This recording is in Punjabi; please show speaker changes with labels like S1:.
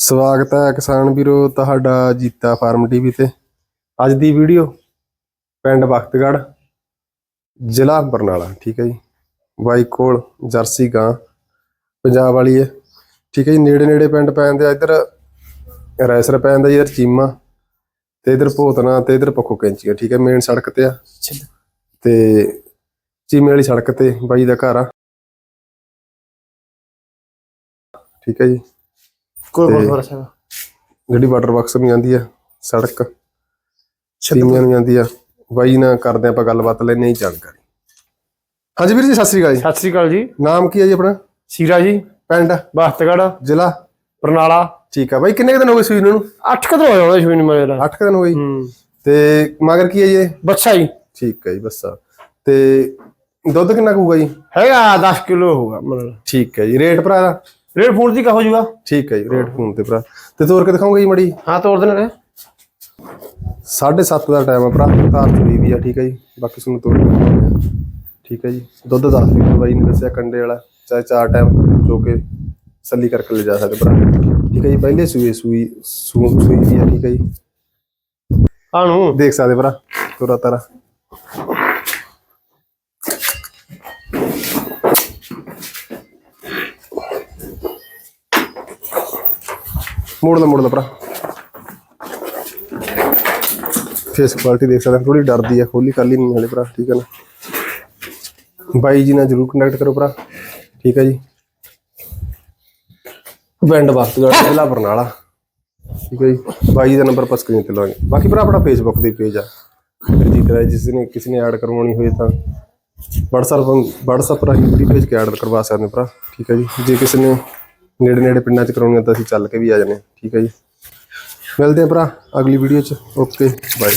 S1: ਸਵਾਗਤ ਹੈ ਕਿਸਾਨ ਵੀਰੋ ਤੁਹਾਡਾ ਜੀਤਾ ਫਾਰਮ ਟੀਵੀ ਤੇ। ਅੱਜ ਦੀ ਵੀਡੀਓ ਪਿੰਡ ਬਖਤਗੜ੍ਹ ਜ਼ਿਲ੍ਹਾ ਬਰਨਾਲਾ ਠੀਕ ਹੈ ਜੀ। ਬਾਈ ਕੋਲ ਜਰਸੀ ਗਾਂ ਪੰਜਾਬ ਵਾਲੀ ਹੈ। ਠੀਕ ਹੈ ਜੀ ਨੇੜੇ ਨੇੜੇ ਪਿੰਡ ਪੈਂਦੇ ਆ ਇੱਧਰ ਰੈਸਰ ਪੈਂਦਾ ਜੀ ਇੱਧਰ ਚੀਮਾ ਤੇ ਇੱਧਰ ਭੋਤਨਾ ਤੇ ਇੱਧਰ ਪੱਖੋ ਕੈਂਚੀਆਂ ਠੀਕ ਹੈ ਮੇਨ ਸੜਕ ਤੇ ਆ। ਤੇ ਚੀਮੇ ਵਾਲੀ ਸੜਕ ਤੇ ਬਾਈ ਦਾ ਘਰ ਆ। ਠੀਕ ਹੈ ਜੀ।
S2: ਕੋਲ ਹੋਰ ਸਾਹਿਬ
S1: ਜਿਹੜੀ ਵਾਟਰ ਬਾਕਸ ਨੂੰ ਜਾਂਦੀ ਆ ਸੜਕ। ਤੀਵੀਆਂ ਨੂੰ ਜਾਂਦੀ ਆ। ਬਾਈ ਨਾਲ ਕਰਦੇ ਆਪਾਂ ਗੱਲਬਾਤ ਲੈਣੇ ਹੀ ਜਾਣਕਾਰੀ। ਹਾਂਜੀ ਵੀਰ ਜੀ ਸਤਿ ਸ੍ਰੀ ਅਕਾਲ ਜੀ।
S2: ਸਤਿ ਸ੍ਰੀ ਅਕਾਲ ਜੀ।
S1: ਨਾਮ ਕੀ ਹੈ ਜੀ ਆਪਣਾ?
S2: ਸੀਰਾ ਜੀ।
S1: ਪਿੰਡ?
S2: ਬਖਤਗੜ
S1: ਜ਼ਿਲ੍ਹਾ?
S2: ਬਰਨਾਲਾ।
S1: ਠੀਕ ਆ। ਬਾਈ ਕਿੰਨੇ ਦਿਨ ਹੋ ਗਏ ਸੂਈ ਨੂੰ?
S2: 8 ਕਦੋਂ ਹੋ ਜਾਣਾ ਸ਼ੂਨ ਮੇਰੇ
S1: 8 ਦਿਨ ਹੋ ਗਏ ਤੇ ਮਗਰ ਕੀ ਹੈ ਜੀ?
S2: ਬੱਚਾ ਜੀ।
S1: ਠੀਕ ਹੈ ਜੀ ਬੱਸਾ। ਤੇ ਦੁੱਧ ਕਿੰਨਾ ਕੁ ਹੋਊਗਾ ਜੀ?
S2: ਹੈਗਾ 10 ਕਿਲੋ ਹੋਊਗਾ ਮਤਲਬ
S1: ਠੀਕ ਹੈ ਜੀ। ਰੇਟ ਭਰਾ ਦਾ
S2: ਰੇਟ ਫੂਡ ਦੀ ਕਹੋ ਜੂਗਾ?
S1: ਠੀਕ ਹੈ ਜੀ ਰੇਟ ਫੋਨ ਤੇ ਭਰਾ। ਤੇ ਤੋਰ ਕੇ ਦਿਖਾਉਂਗਾ ਜੀ ਮੜੀ।
S2: ਹਾਂ ਤੋੜ ਦੇਣਾ
S1: 7:30 ਦਾ ਟਾਈਮ ਆ ਭਰਾ ਧਾਰ ਚੋਈ ਵੀ ਆ ਠੀਕ ਹੈ ਜੀ। ਬਾਕੀ ਤੁਹਾਨੂੰ ਤੋਰ ਕੇ ਠੀਕ ਹੈ ਜੀ। ਦੁੱਧ 10 ਲੀਟਰ ਬਾਈ ਨੇ ਦੱਸਿਆ ਕੰਡੇ ਵਾਲਾ। ਚਾਹੇ ਚਾਰ ਟਾਈਮ ਜੋ ਕੇ ਸੱਲੀ ਕਰਕੇ ਲੈ ਜਾ ਸਕਦੇ ਭਰਾ। ਠੀਕ ਹੈ ਜੀ ਪਹਿਲੇ ਸੂਏ ਸੂਈ ਸੂ ਸੂਈ ਵੀ ਆ ਠੀਕ ਹੈ ਜੀ।
S2: ਨੂੰ।
S1: ਦੇਖ ਸਕਦੇ ਭਰਾ ਤੋਰਾ ਤਾਰਾ। ਮੋੜ ਲਾ ਮੋੜ ਲਾ ਭਰਾ। ਫੇਸ ਕੁਆਲਿਟੀ ਦੇਖ ਸਕਦੇ ਥੋੜੀ ਡਰਦੀ ਆ ਖੋਲੀ ਕਾਲੀ ਨਹੀਂ ਹਲੇ ਭਰਾ, ਠੀਕ ਹੈ ਨਾ। ਬਾਈ ਜੀ ਨਾਲ ਜਰੂਰ ਕੰਟੈਕਟ ਕਰੋ ਭਰਾ, ਠੀਕ ਹੈ ਜੀ। ਪਿੰਡ ਵਕਤਗੜ ਜ਼ਿਲ੍ਹਾ ਬਰਨਾਲਾ, ਠੀਕ ਹੈ ਜੀ। ਬਾਈ ਦਾ ਨੰਬਰ ਆਪਾਂ ਸਕਰੀਨ ਤੇ ਲਾਵਾਂਗੇ। ਬਾਕੀ ਭਰਾ ਆਪਣਾ ਫੇਸਬੁੱਕ ਦੇ ਪੇਜ ਆ। ਰਜੀਤ ਰਾਏ, ਜਿਸ ਨੇ, ਕਿਸੇ ਨੇ ਐਡ ਕਰਵਾਉਣੀ ਹੋਏ ਤਾਂ WhatsApp WhatsApp ਰਾਹੀਂ ਵੀ ਪੇਜ ਕੇ ਐਡ ਕਰਵਾ ਸਕਦੇ ਭਰਾ, ਠੀਕ ਹੈ ਜੀ। ਜੇ ਕਿਸੇ ਨੇ ਨੇੜੇ ਨੇੜੇ ਪਿੰਡਾਂ 'ਚ ਕਰਾਉਣੀ ਆ ਤਾਂ ਅਸੀਂ ਚੱਲ ਕੇ ਵੀ ਆ ਜਾਂਦੇ ਹਾਂ। ਠੀਕ ਹੈ ਜੀ। ਮਿਲਦੇ ਹਾਂ ਭਰਾ, ਅਗਲੀ ਵੀਡੀਓ 'ਚ। Okay bye